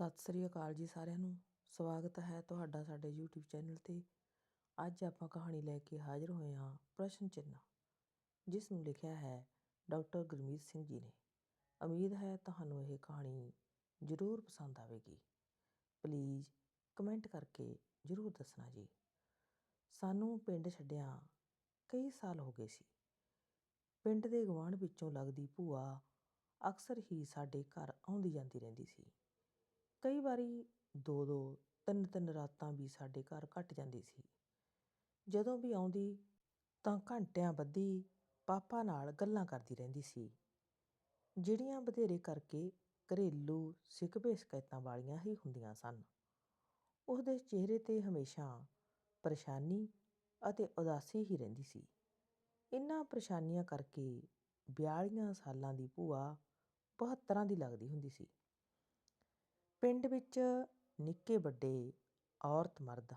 ਸਤਿ ਸ੍ਰੀ ਅਕਾਲ ਜੀ ਸਾਰਿਆਂ ਨੂੰ। ਸਵਾਗਤ ਹੈ ਤੁਹਾਡਾ ਸਾਡੇ YouTube ਚੈਨਲ ਤੇ। ਅੱਜ ਆਪਾਂ ਕਹਾਣੀ ਲੈ ਕੇ ਹਾਜ਼ਰ ਹੋਏ ਹਾਂ ਪ੍ਰਸ਼ਨ ਚਿੰਨ੍ਹ, ਜਿਸ ਨੂੰ ਲਿਖਿਆ ਹੈ ਡਾਕਟਰ ਗੁਰਮੀਤ ਸਿੰਘ ਜੀ ਨੇ। ਉਮੀਦ ਹੈ ਤੁਹਾਨੂੰ ਇਹ ਕਹਾਣੀ ਜ਼ਰੂਰ ਪਸੰਦ ਆਵੇਗੀ। ਪਲੀਜ਼ ਕਮੈਂਟ ਕਰਕੇ ਜ਼ਰੂਰ ਦੱਸਣਾ ਜੀ। ਸਾਨੂੰ ਪਿੰਡ ਛੱਡਿਆਂ ਕਈ ਸਾਲ ਹੋ ਗਏ ਸੀ। ਪਿੰਡ ਦੇ ਗਵਾਂਢ ਵਿੱਚੋਂ ਲੱਗਦੀ ਭੂਆ ਅਕਸਰ ਹੀ ਸਾਡੇ ਘਰ ਆਉਂਦੀ ਜਾਂਦੀ ਰਹਿੰਦੀ ਸੀ। ਕਈ ਵਾਰੀ ਦੋ ਦੋ ਤਿੰਨ ਤਿੰਨ ਰਾਤਾਂ ਵੀ ਸਾਡੇ ਘਰ ਕੱਟ ਜਾਂਦੀ ਸੀ। ਜਦੋਂ ਵੀ ਆਉਂਦੀ ਤਾਂ ਘੰਟਿਆਂ ਬੱਧੀ ਪਾਪਾ ਨਾਲ ਗੱਲਾਂ ਕਰਦੀ ਰਹਿੰਦੀ ਸੀ। ਜਿਹੜੀਆਂ ਬਥੇਰੇ ਕਰਕੇ ਘਰੇਲੂ ਸਿਕਵੇ ਸ਼ਿਕਾਇਤਾਂ ਵਾਲੀਆਂ ਹੀ ਹੁੰਦੀਆਂ ਸਨ। ਉਸਦੇ ਚਿਹਰੇ ਤੇ ਹਮੇਸ਼ਾ ਪਰੇਸ਼ਾਨੀ ਅਤੇ ਉਦਾਸੀ ਹੀ ਰਹਿੰਦੀ ਸੀ। ਇਨ੍ਹਾਂ ਪਰੇਸ਼ਾਨੀਆਂ ਕਰਕੇ ਬਿਆਲੀਆਂ ਸਾਲਾਂ ਦੀ ਭੂਆ ਬਹੱਤਰਾਂ ਦੀ ਲੱਗਦੀ ਹੁੰਦੀ ਸੀ। ਪਿੰਡ ਵਿੱਚ ਨਿੱਕੇ ਵੱਡੇ ਔਰਤ ਮਰਦ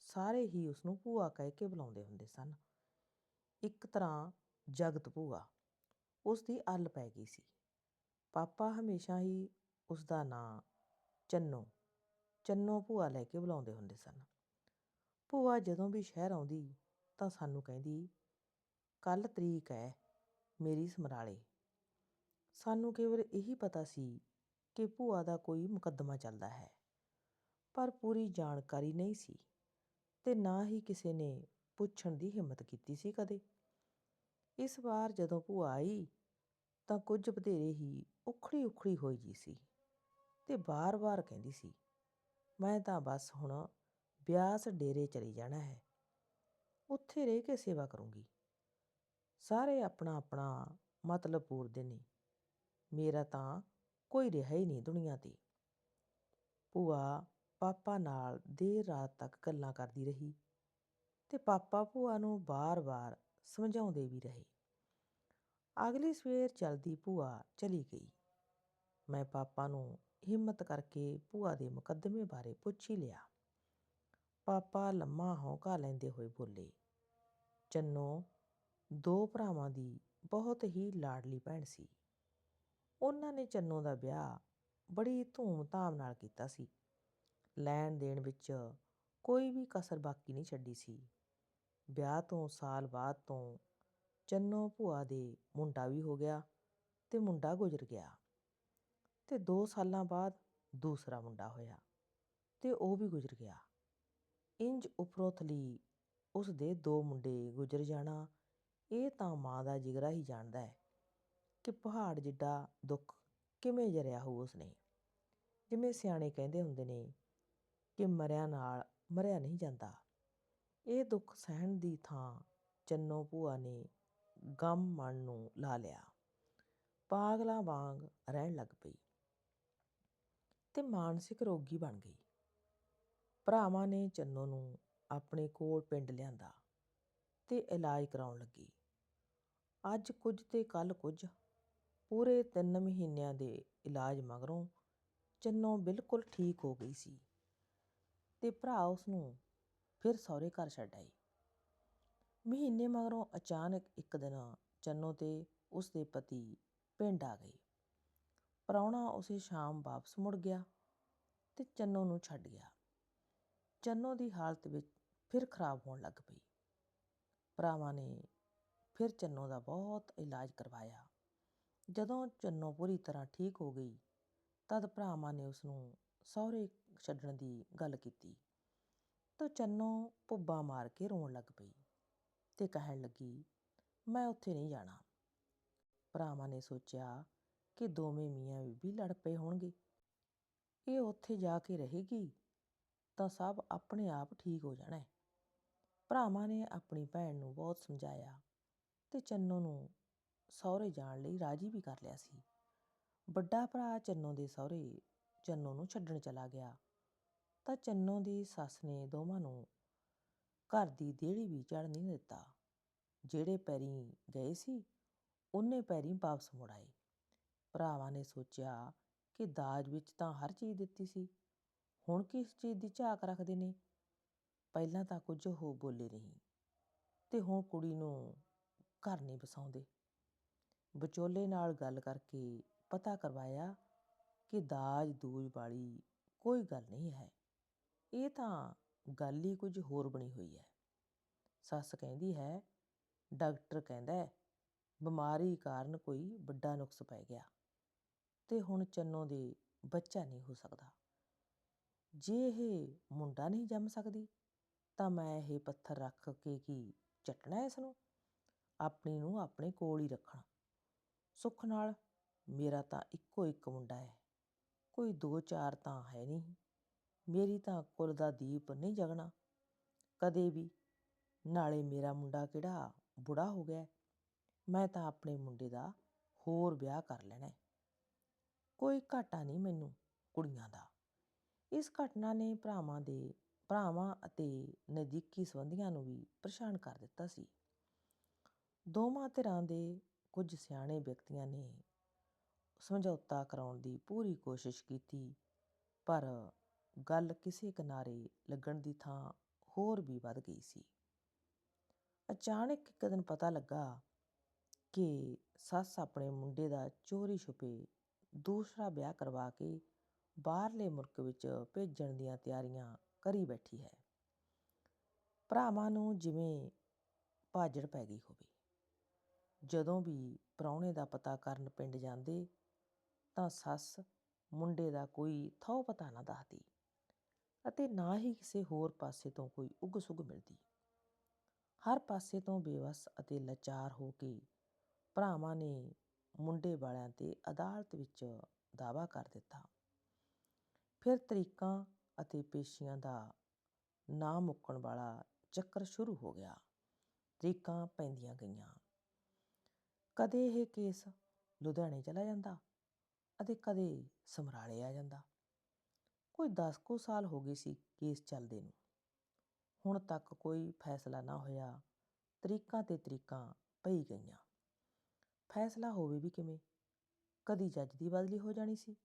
ਸਾਰੇ ਹੀ ਉਸਨੂੰ ਭੂਆ ਕਹਿ ਕੇ ਬੁਲਾਉਂਦੇ ਹੁੰਦੇ ਸਨ। ਇੱਕ ਤਰ੍ਹਾਂ ਜਗਤ ਭੂਆ ਉਸ ਦੀ ਅੱਲ ਪੈ ਗਈ ਸੀ। ਪਾਪਾ ਹਮੇਸ਼ਾ ਹੀ ਉਸ ਦਾ ਨਾਂ ਚੰਨੋ ਚੰਨੋ ਭੂਆ ਲੈ ਕੇ ਬੁਲਾਉਂਦੇ ਹੁੰਦੇ ਸਨ। ਭੂਆ ਜਦੋਂ ਵੀ ਸ਼ਹਿਰ ਆਉਂਦੀ ਤਾਂ ਸਾਨੂੰ ਕਹਿੰਦੀ ਕੱਲ ਤਰੀਕ ਹੈ ਮੇਰੀ ਸਮਰਾਲੇ। ਸਾਨੂੰ ਕੇਵਲ ਇਹੀ ਪਤਾ ਸੀ ਕਿ ਭੂਆ ਦਾ ਕੋਈ ਮੁਕੱਦਮਾ ਚੱਲਦਾ ਹੈ। ਪਰ ਪੂਰੀ ਜਾਣਕਾਰੀ ਨਹੀਂ ਸੀ ਤੇ ਨਾ ਹੀ ਕਿਸੇ ਨੇ ਪੁੱਛਣ ਦੀ ਹਿੰਮਤ ਕੀਤੀ ਸੀ ਕਦੇ। ਇਸ ਵਾਰ ਜਦੋਂ ਭੂਆ ਆਈ ਤਾਂ ਕੁਝ ਬਧੇਰੇ ਹੀ ਉਖੜੀ ਉਖੜੀ ਹੋਈ ਜੀ ਸੀ ਤੇ ਬਾਰ-ਬਾਰ ਕਹਿੰਦੀ ਸੀ, ਮੈਂ ਤਾਂ ਬਸ ਹੁਣ ਬਿਆਸ ਡੇਰੇ ਚਲੀ ਜਾਣਾ ਹੈ। ਉੱਥੇ ਰਹਿ ਕੇ ਸੇਵਾ ਕਰੂੰਗੀ। ਸਾਰੇ ਆਪਣਾ ਆਪਣਾ ਮਤਲਬ ਪੂਰਦੇ ਨੇ। ਮੇਰਾ ਤਾਂ ਕੋਈ ਰਿਹਾ ਹੀ ਨਹੀਂ ਦੁਨੀਆ ਤੇ ਭੂਆ ਪਾਪਾ ਨਾਲ ਦੇਰ ਰਾਤ ਤੱਕ ਗੱਲਾਂ ਕਰਦੀ ਰਹੀ ਤੇ ਪਾਪਾ ਭੂਆ ਨੂੰ ਬਾਰ-ਬਾਰ ਸਮਝਾਉਂਦੇ ਵੀ ਰਹੇ। ਅਗਲੀ ਸਵੇਰ ਜਲਦੀ ਭੂਆ ਚਲੀ ਗਈ। ਮੈਂ ਪਾਪਾ ਨੂੰ ਹਿੰਮਤ ਕਰਕੇ ਭੂਆ ਦੇ ਮੁਕੱਦਮੇ ਬਾਰੇ ਪੁੱਛ ਹੀ ਲਿਆ। ਪਾਪਾ ਲੰਮਾ ਹੌਂਕਾ ਲੈਂਦੇ ਹੋਏ ਬੋਲੇ, ਚੰਨੋ, ਦੋ ਭਰਾਵਾਂ ਦੀ ਬਹੁਤ ਹੀ ਲਾਡਲੀ ਭੈਣ ਸੀ। ਉਹਨਾਂ ਨੇ ਚੰਨੋ ਦਾ ਵਿਆਹ ਬੜੀ ਧੂਮ-ਧਾਮ ਨਾਲ ਕੀਤਾ ਸੀ। ਲੈਣ ਦੇਣ ਵਿੱਚ ਕੋਈ ਵੀ ਕਸਰ ਬਾਕੀ ਨਹੀਂ ਛੱਡੀ ਸੀ। ਵਿਆਹ ਤੋਂ ਸਾਲ ਬਾਅਦ ਤੋਂ ਚੰਨੋ ਭੂਆ ਦੇ ਮੁੰਡਾ ਵੀ ਹੋ ਗਿਆ ਤੇ ਮੁੰਡਾ ਗੁਜ਼ਰ ਗਿਆ ਤੇ 2 ਸਾਲਾਂ ਬਾਅਦ ਦੂਸਰਾ ਮੁੰਡਾ ਹੋਇਆ ਤੇ ਉਹ ਵੀ ਗੁਜ਼ਰ ਗਿਆ। ਇੰਜ ਉਪਰੋਥਲੀ ਉਸ ਦੇ ਦੋ ਮੁੰਡੇ ਗੁਜ਼ਰ ਜਾਣਾ ਇਹ ਤਾਂ ਮਾਂ ਦਾ ਜਿਗਰਾ ਹੀ ਜਾਣਦਾ ਹੈ। ਕਿ ਪਹਾੜ ਜਿੱਡਾ ਦੁੱਖ ਕਿਵੇਂ ਜਰਿਆ ਹੋ ਉਸਨੇ? ਜਿਵੇਂ ਸਿਆਣੇ ਕਹਿੰਦੇ ਹੁੰਦੇ ਨੇ ਕਿ ਮਰਿਆ ਨਾਲ ਮਰਿਆ ਨਹੀਂ ਜਾਂਦਾ। ਇਹ ਦੁੱਖ ਸਹਿਣ ਦੀ ਥਾਂ ਚੰਨੋ ਭੂਆ ਨੇ ਗਮ ਮਨ ਨੂੰ ਲਾ ਲਿਆ। ਪਾਗਲਾਂ ਵਾਂਗ ਰਹਿਣ ਲੱਗ ਪਈ ਤੇ ਮਾਨਸਿਕ ਰੋਗੀ ਬਣ ਗਈ। ਭਰਾਵਾਂ ਨੇ ਚੰਨੋ ਨੂੰ ਆਪਣੇ ਕੋਲ ਪਿੰਡ ਲਿਆਂਦਾ ਤੇ ਇਲਾਜ ਕਰਾਉਣ ਲੱਗੀ। ਅੱਜ ਕੁਝ ਤੇ ਕੱਲ ਕੁਝ ਪੂਰੇ 3 ਮਹੀਨਿਆਂ ਦੇ ਇਲਾਜ ਮਗਰੋਂ ਚੰਨੋ ਬਿਲਕੁਲ ਠੀਕ ਹੋ ਗਈ ਸੀ ਤੇ ਭਰਾ ਉਸ ਨੂੰ ਫਿਰ ਸਹੁਰੇ ਘਰ ਛੱਡ ਆਏ ਮਹੀਨੇ ਮਗਰੋਂ ਅਚਾਨਕ ਇੱਕ ਦਿਨ ਚੰਨੋ ਤੇ ਉਸ ਦੇ ਪਤੀ ਪਿੰਡ ਆ ਗਏ। ਪ੍ਰਾਹੁਣਾ ਉਸੇ ਸ਼ਾਮ ਵਾਪਸ ਮੁੜ ਗਿਆ ਤੇ ਚੰਨੋ ਨੂੰ ਛੱਡ ਗਿਆ। ਚੰਨੋ ਦੀ ਹਾਲਤ ਵਿੱਚ ਫਿਰ ਖਰਾਬ ਹੋਣ ਲੱਗ ਪਈ। ਭਰਾਵਾਂ ਨੇ ਫਿਰ ਚੰਨੋ ਦਾ ਬਹੁਤ ਇਲਾਜ ਕਰਵਾਇਆ। ਜਦੋਂ ਚੰਨੋ ਪੂਰੀ ਤਰ੍ਹਾਂ ਠੀਕ ਹੋ ਗਈ, ਤਦ ਭਰਾਵਾਂ ਨੇ ਉਸ ਨੂੰ ਸਹੁਰੇ ਛੱਡਣ ਦੀ ਗੱਲ ਕੀਤੀ। ਤਾਂ ਚੰਨੋ ਪੁੱਬਾ ਮਾਰ ਕੇ ਰੋਣ ਲੱਗ ਪਈ ਤੇ ਕਹਿਣ ਲੱਗੀ, ਮੈਂ ਉੱਥੇ ਨਹੀਂ ਜਾਣਾ। ਭਰਾਵਾਂ ਨੇ ਸੋਚਿਆ ਕਿ ਦੋਵੇਂ ਮੀਆਂ ਬੀਬੀ ਲੜ ਪਏ ਹੋਣਗੇ। ਇਹ ਉੱਥੇ ਜਾ ਕੇ ਰਹੇਗੀ ਤਾਂ ਸਭ ਆਪਣੇ ਆਪ ਠੀਕ ਹੋ ਜਾਣਾ ਭਰਾਵਾਂ ਨੇ ਆਪਣੀ ਭੈਣ ਨੂੰ ਬਹੁਤ ਸਮਝਾਇਆ ਤੇ ਚੰਨੋ ਨੂੰ ਸਹੁਰੇ ਜਾਣ ਲਈ ਰਾਜੀ ਵੀ ਕਰ ਲਿਆ ਸੀ। ਵੱਡਾ ਭਰਾ ਚੰਨੋ ਦੇ ਸਹੁਰੇ ਚੰਨੋ ਨੂੰ ਛੱਡਣ ਚਲਾ ਗਿਆ। ਤਾਂ ਚੰਨੋ ਦੀ ਸੱਸ ਨੇ ਦੋਵਾਂ ਨੂੰ ਘਰ ਦੀ ਦੇਹੜੀ ਵੀ ਚੜ ਨਹੀਂ ਦਿੱਤਾ। ਜਿਹੜੇ ਪੈਰੀ ਗਏ ਸੀ, ਉਹਨੇ ਪੈਰੀ ਵਾਪਸ ਮੁੜ ਆਏ। ਭਰਾਵਾਂ ਨੇ ਸੋਚਿਆ ਕਿ ਦਾਜ ਵਿੱਚ ਤਾਂ ਹਰ ਚੀਜ਼ ਦਿੱਤੀ ਸੀ। ਹੁਣ ਕਿਸ ਚੀਜ਼ ਦੀ ਝਾਕ ਰੱਖਦੇ ਨੇ? ਪਹਿਲਾਂ ਤਾਂ ਕੁਝ ਹੋ ਬੋਲੇ ਨਹੀਂ। ਤੇ ਹੁਣ ਕੁੜੀ ਨੂੰ ਘਰ ਨਹੀਂ ਬਸਾਉਂਦੇ ਵਿਚੋਲੇ ਨਾਲ ਗੱਲ ਕਰਕੇ ਪਤਾ ਕਰਵਾਇਆ ਕਿ ਦਾਜ ਦੂਜ ਵਾਲੀ ਕੋਈ ਗੱਲ ਨਹੀਂ ਹੈ। ਇਹ ਤਾਂ ਗੱਲ ਹੀ ਕੁਝ ਹੋਰ ਬਣੀ ਹੋਈ ਹੈ। ਸੱਸ ਕਹਿੰਦੀ ਹੈ ਡਾਕਟਰ ਕਹਿੰਦਾ ਹੈ, ਬਿਮਾਰੀ ਕਾਰਨ ਕੋਈ ਵੱਡਾ ਨੁਕਸ ਪੈ ਗਿਆ ਤੇ ਹੁਣ ਚੰਨੋ ਦੇ ਬੱਚਾ ਨਹੀਂ ਹੋ ਸਕਦਾ। ਜੇ ਇਹ ਮੁੰਡਾ ਨਹੀਂ ਜੰਮ ਸਕਦੀ ਤਾਂ ਮੈਂ ਇਹ ਪੱਥਰ ਰੱਖ ਕੇ ਕੀ ਚੱਟਣਾ ਇਸ ਨੂੰ? ਆਪਣੀ ਨੂੰ ਆਪਣੇ ਕੋਲ ਹੀ ਰੱਖਣਾ। ਸੁੱਖ ਨਾਲ ਮੇਰਾ ਤਾਂ ਇੱਕੋ ਇੱਕ ਮੁੰਡਾ ਹੈ। ਕੋਈ ਦੋ ਚਾਰ ਤਾਂ ਹੈ ਨਹੀਂ। ਮੇਰੀ ਤਾਂ ਕੁਲ ਦਾ ਦੀਪ ਨਹੀਂ ਜਗਣਾ। ਕਦੇ ਵੀ। ਨਾਲੇ ਮੇਰਾ ਮੁੰਡਾ ਕਿਹੜਾ ਬੁੜਾ ਹੋ ਗਿਆ ਮੈਂ ਤਾਂ ਆਪਣੇ ਮੁੰਡੇ ਦਾ ਹੋਰ ਵਿਆਹ ਕਰ ਲੈਣਾ ਕੋਈ ਘਾਟਾ ਨਹੀਂ ਮੈਨੂੰ ਕੁੜੀਆਂ ਦਾ। ਇਸ ਘਟਨਾ ਨੇ ਭਰਾਵਾਂ ਦੇ, ਭਰਾਵਾਂ ਅਤੇ ਨਜ਼ਦੀਕੀ ਸੰਬੰਧੀਆਂ ਨੂੰ ਵੀ ਪਰੇਸ਼ਾਨ ਕਰ ਦਿੱਤਾ ਸੀ। ਦੋਵਾਂ ਧਿਰਾਂ ਦੇ ਕੁਝ ਸਿਆਣੇ ਵਿਅਕਤੀਆਂ ਨੇ ਸਮਝੌਤਾ ਕਰਾਉਣ ਦੀ ਪੂਰੀ ਕੋਸ਼ਿਸ਼ ਕੀਤੀ, ਪਰ ਗੱਲ ਕਿਸੇ ਕਿਨਾਰੇ ਲੱਗਣ ਦੀ ਥਾਂ ਹੋਰ ਵੀ ਵੱਧ ਗਈ ਸੀ। ਅਚਾਨਕ ਇੱਕ ਦਿਨ ਪਤਾ ਲੱਗਾ ਕਿ ਸੱਸ ਆਪਣੇ ਮੁੰਡੇ ਦਾ ਚੋਰੀ ਛੁਪੇ ਦੂਸਰਾ ਵਿਆਹ ਕਰਵਾ ਕੇ ਬਾਹਰਲੇ ਮੁਲਕ ਵਿੱਚ ਭੇਜਣ ਦੀਆਂ ਤਿਆਰੀਆਂ ਕਰੀ ਬੈਠੀ ਹੈ। ਭਰਾਵਾਂ ਨੂੰ ਜਿਵੇਂ ਭਾਜੜ ਪੈ ਗਈ ਹੋਵੇ। ਜਦੋਂ ਵੀ ਪ੍ਰਾਹੁਣੇ ਦਾ ਪਤਾ ਕਰਨ ਪਿੰਡ ਜਾਂਦੇ, ਤਾਂ ਸੱਸ ਮੁੰਡੇ ਦਾ ਕੋਈ ਥਹੁ ਪਤਾ ਨਾ ਦੱਸਦੀ ਅਤੇ ਨਾ ਹੀ ਕਿਸੇ ਹੋਰ ਪਾਸੇ ਤੋਂ ਕੋਈ ਉਗ ਸੁਗ ਮਿਲਦੀ। ਹਰ ਪਾਸੇ ਤੋਂ ਬੇਵਸ ਅਤੇ ਲਾਚਾਰ ਹੋ ਕੇ ਭਰਾਵਾਂ ਨੇ ਮੁੰਡੇ ਵਾਲਿਆਂ ਤੇ ਅਦਾਲਤ ਵਿੱਚ ਦਾਅਵਾ ਕਰ ਦਿੱਤਾ। ਫਿਰ ਤਰੀਕਾਂ ਅਤੇ ਪੇਸ਼ੀਆਂ ਦਾ ਨਾ ਮੁੱਕਣ ਵਾਲਾ ਚੱਕਰ ਸ਼ੁਰੂ ਹੋ ਗਿਆ। ਤਰੀਕਾਂ ਪੈਂਦੀਆਂ ਗਈਆਂ। ਕਦੇ ਇਹ ਕੇਸ ਲੁਧਿਆਣੇ ਚਲਾ ਜਾਂਦਾ ਅਤੇ ਕਦੇ ਸਮਰਾਲੇ ਆ ਜਾਂਦਾ। ਕੋਈ 10 ਕੁ ਸਾਲ ਹੋ ਗਏ ਸੀ ਕੇਸ ਚੱਲਦੇ ਨੂੰ। ਹੁਣ ਤੱਕ ਕੋਈ ਫੈਸਲਾ ਨਾ ਹੋਇਆ, ਤਰੀਕਾਂ ਤੇ ਤਰੀਕਾਂ ਪਈ ਗਈਆਂ। ਫੈਸਲਾ ਹੋਵੇ ਵੀ ਕਿਵੇਂ? ਕਦੀ ਜੱਜ ਦੀ ਬਦਲੀ ਹੋ ਜਾਣੀ ਸੀ,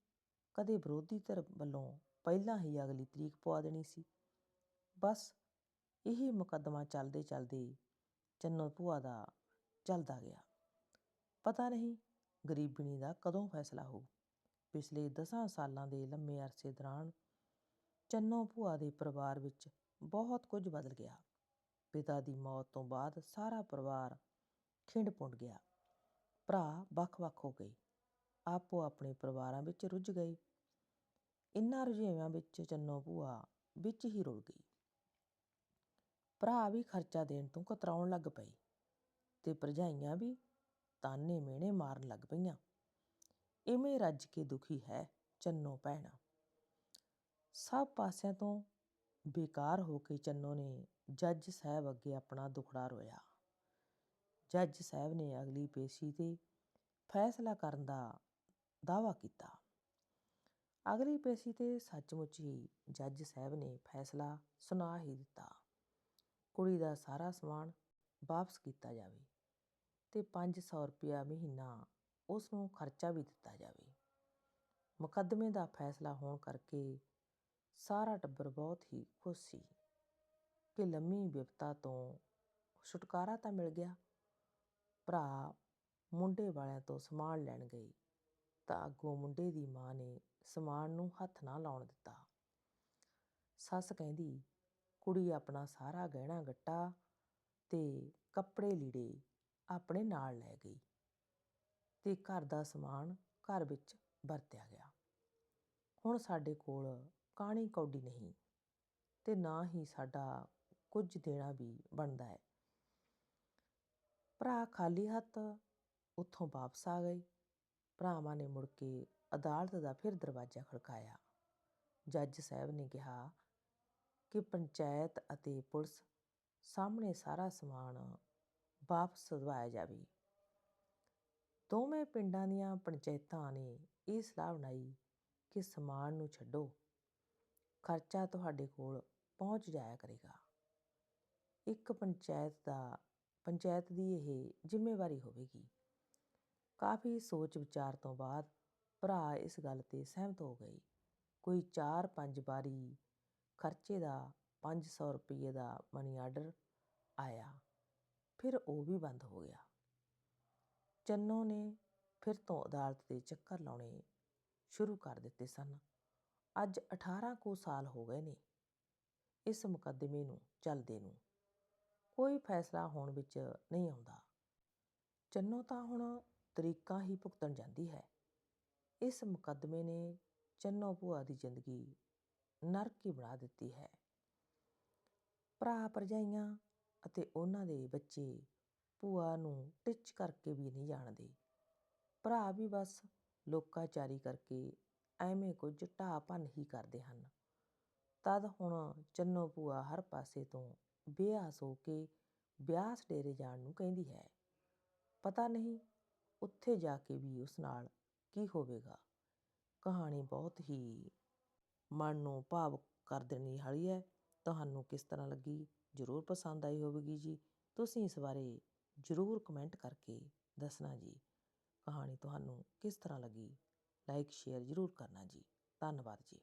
ਕਦੇ ਵਿਰੋਧੀ ਧਿਰ ਵੱਲੋਂ ਪਹਿਲਾਂ ਹੀ ਅਗਲੀ ਤਰੀਕ ਪਵਾ ਦੇਣੀ ਸੀ। ਬਸ ਇਹੀ ਮੁਕੱਦਮਾ ਚੱਲਦੇ ਚੱਲਦੇ ਚੰਨੋ ਭੂਆ ਦਾ ਚੱਲਦਾ ਗਿਆ। ਪਤਾ ਨਹੀਂ ਗਰੀਬਣੀ ਦਾ ਕਦੋਂ ਫੈਸਲਾ ਹੋ ਪਿਛਲੇ 10 ਸਾਲਾਂ ਦੇ ਲੰਮੇ ਅਰਸੇ ਦੌਰਾਨ ਚੰਨੋ ਭੂਆ ਦੇ ਪਰਿਵਾਰ ਵਿੱਚ ਬਹੁਤ ਕੁਝ ਬਦਲ ਗਿਆ। ਪਿਤਾ ਦੀ ਮੌਤ ਤੋਂ ਬਾਅਦ ਸਾਰਾ ਪਰਿਵਾਰ ਖਿੰਡ ਪੁੰਡ ਗਿਆ। ਭਰਾ ਵੱਖ-ਵੱਖ ਹੋ ਗਏ। ਆਪੋ ਆਪਣੇ ਪਰਿਵਾਰਾਂ ਵਿੱਚ ਰੁੱਝ ਗਏ। ਇਨ੍ਹਾਂ ਰੁਝੇਵਿਆਂ ਵਿੱਚ ਚੰਨੋ ਭੂਆ ਵਿੱਚ ਹੀ ਰੁਲ ਗਈ। ਭਰਾ ਵੀ ਖਰਚਾ ਦੇਣ ਤੋਂ ਕਤਰਾਉਣ ਲੱਗ ਪਏ ਤੇ ਭਰਜਾਈਆਂ ਵੀ ਤਾਨੇ ਮੇਣੇ ਮਾਰਨ ਲੱਗ ਪਈਆਂ। ਇਵੇਂ ਰੱਜ ਕੇ ਦੁਖੀ ਹੈ ਚੰਨੋ ਭੈਣ। ਸਭ ਪਾਸਿਆਂ ਤੋਂ ਬੇਕਾਰ ਹੋ ਕੇ ਚੰਨੋ ਨੇ ਜੱਜ ਸਾਹਿਬ ਅੱਗੇ ਆਪਣਾ ਦੁਖੜਾ ਰੋਇਆ। ਜੱਜ ਸਾਹਿਬ ਨੇ ਅਗਲੀ ਪੇਸ਼ੀ ਤੇ ਫੈਸਲਾ ਕਰਨ ਦਾ ਦਾਅਵਾ ਕੀਤਾ। ਅਗਲੀ ਪੇਸ਼ੀ ਤੇ ਸੱਚਮੁੱਚ ਹੀ ਜੱਜ ਸਾਹਿਬ ਨੇ ਫੈਸਲਾ ਸੁਣਾ ਹੀ ਦਿੱਤਾ। ਕੁੜੀ ਦਾ ਸਾਰਾ ਸਮਾਨ ਵਾਪਸ ਕੀਤਾ ਜਾਵੇ। ਤੇ 500 ਰੁਪਇਆ ਮਹੀਨਾ ਉਸ ਨੂੰ ਖਰਚਾ ਵੀ ਦਿੱਤਾ ਜਾਵੇ। ਮੁਕੱਦਮੇ ਦਾ ਫੈਸਲਾ ਹੋਣ ਕਰਕੇ ਸਾਰਾ ਟੱਬਰ ਬਹੁਤ ਹੀ ਖੁਸ਼ ਸੀ ਕਿ ਲੰਮੀ ਵਿਪਤਾ ਤੋਂ ਛੁਟਕਾਰਾ ਤਾਂ ਮਿਲ ਗਿਆ। ਭਰਾ ਮੁੰਡੇ ਵਾਲਿਆਂ ਤੋਂ ਸਮਾਨ ਲੈਣ ਗਏ ਤਾਂ ਅੱਗੋਂ ਮੁੰਡੇ ਦੀ ਮਾਂ ਨੇ ਸਮਾਨ ਨੂੰ ਹੱਥ ਨਾ ਲਾਉਣ ਦਿੱਤਾ। ਸੱਸ ਕਹਿੰਦੀ, ਕੁੜੀ ਆਪਣਾ ਸਾਰਾ ਗਹਿਣਾ ਗੱਟਾ ਤੇ ਕੱਪੜੇ ਲੀੜੇ ਆਪਣੇ ਨਾਲ ਲੈ ਗਈ ਤੇ ਘਰ ਦਾ ਸਮਾਨ ਘਰ ਵਿੱਚ ਵਰਤਿਆ ਗਿਆ। ਹੁਣ ਸਾਡੇ ਕੋਲ ਕਾਣੀ ਕੌਡੀ ਨਹੀਂ ਤੇ ਨਾ ਹੀ ਸਾਡਾ ਕੁਝ ਦੇਣਾ ਵੀ ਬਣਦਾ ਹੈ। ਭਰਾ ਖਾਲੀ ਹੱਥ ਉੱਥੋਂ ਵਾਪਸ ਆ ਗਏ ਭਰਾਵਾਂ ਨੇ ਮੁੜ ਕੇ ਅਦਾਲਤ ਦਾ ਫਿਰ ਦਰਵਾਜ਼ਾ ਖੜਕਾਇਆ। ਜੱਜ ਸਾਹਿਬ ਨੇ ਕਿਹਾ ਕਿ ਪੰਚਾਇਤ ਅਤੇ ਪੁਲਿਸ ਸਾਹਮਣੇ ਸਾਰਾ ਸਮਾਨ ਵਾਪਸ ਦਵਾਇਆ ਜਾਵੇ। ਦੋਵੇਂ ਪਿੰਡਾਂ ਦੀਆਂ ਪੰਚਾਇਤਾਂ ਨੇ ਇਹ ਸਲਾਹ ਬਣਾਈ ਕਿ ਸਮਾਨ ਨੂੰ ਛੱਡੋ। ਖਰਚਾ ਤੁਹਾਡੇ ਕੋਲ ਪਹੁੰਚ ਜਾਇਆ ਕਰੇਗਾ। ਇੱਕ ਪੰਚਾਇਤ ਦਾ, ਪੰਚਾਇਤ ਦੀ ਇਹ ਜ਼ਿੰਮੇਵਾਰੀ ਹੋਵੇਗੀ। ਕਾਫੀ ਸੋਚ ਵਿਚਾਰ ਤੋਂ ਬਾਅਦ ਭਰਾ ਇਸ ਗੱਲ ਤੇ ਸਹਿਮਤ ਹੋ ਗਏ। ਕੋਈ 4-5 ਵਾਰੀ ਖਰਚੇ ਦਾ 500 ਰੁਪਏ ਦਾ ਮਨੀ ਆਰਡਰ ਆਇਆ। ਫਿਰ ਉਹ ਵੀ ਬੰਦ ਹੋ ਗਿਆ। ਚੰਨੋ ਨੇ ਫਿਰ ਤੋਂ ਅਦਾਲਤ ਦੇ ਚੱਕਰ ਲਾਉਣੇ ਸ਼ੁਰੂ ਕਰ ਦਿੱਤੇ ਸਨ। ਅੱਜ 18 ਕੁ ਸਾਲ ਹੋ ਗਏ ਨੇ ਇਸ ਮੁਕੱਦਮੇ ਨੂੰ, ਚੱਲਦੇ ਨੂੰ। ਕੋਈ ਫੈਸਲਾ ਹੋਣ ਵਿੱਚ ਨਹੀਂ ਆਉਂਦਾ। ਚੰਨੋ ਤਾਂ ਹੁਣ ਤਰੀਕਾਂ ਹੀ ਭੁਗਤਣ ਜਾਂਦੀ ਹੈ। ਇਸ ਮੁਕੱਦਮੇ ਨੇ ਚੰਨੋ ਭੂਆ ਦੀ ਜ਼ਿੰਦਗੀ ਨਰਕ ਹੀ ਬਣਾ ਦਿੱਤੀ ਹੈ। ਭਰਾ ਭਰਜਾਈਆਂ ਅਤੇ ਉਹਨਾਂ ਦੇ ਬੱਚੇ ਭੂਆ ਨੂੰ ਟਿੱਚ ਕਰਕੇ ਵੀ ਨਹੀਂ ਜਾਣਦੇ। ਭਰਾ ਵੀ ਬਸ ਲੋਕਾਚਾਰੀ ਕਰਕੇ ਐਵੇਂ ਕੁਝ ਢਾਹ ਭੰਨ ਹੀ ਕਰਦੇ ਹਨ। ਤਦ ਹੁਣ ਚੰਨੋ ਭੂਆ ਹਰ ਪਾਸੇ ਤੋਂ ਬੇਆਸ ਹੋ ਕੇ ਬਿਆਸ ਡੇਰੇ ਜਾਣ ਨੂੰ ਕਹਿੰਦੀ ਹੈ। ਪਤਾ ਨਹੀਂ ਉੱਥੇ ਜਾ ਕੇ ਵੀ ਉਸ ਨਾਲ ਕੀ ਹੋਵੇਗਾ। ਕਹਾਣੀ ਬਹੁਤ ਹੀ ਮਨ ਨੂੰ ਭਾਵੁਕ ਕਰ ਦੇਣੀ ਵਾਲੀ ਹੈ। ਤੁਹਾਨੂੰ ਕਿਸ ਤਰ੍ਹਾਂ ਲੱਗੀ? ਜ਼ਰੂਰ ਪਸੰਦ ਆਈ ਹੋਵੇਗੀ ਜੀ। ਤੁਸੀਂ ਇਸ ਬਾਰੇ ਜ਼ਰੂਰ ਕਮੈਂਟ ਕਰਕੇ ਦੱਸਣਾ ਜੀ। ਕਹਾਣੀ ਤੁਹਾਨੂੰ ਕਿਸ ਤਰ੍ਹਾਂ ਲੱਗੀ? ਲਾਈਕ, ਸ਼ੇਅਰ ਜ਼ਰੂਰ ਕਰਨਾ ਜੀ। ਧੰਨਵਾਦ ਜੀ।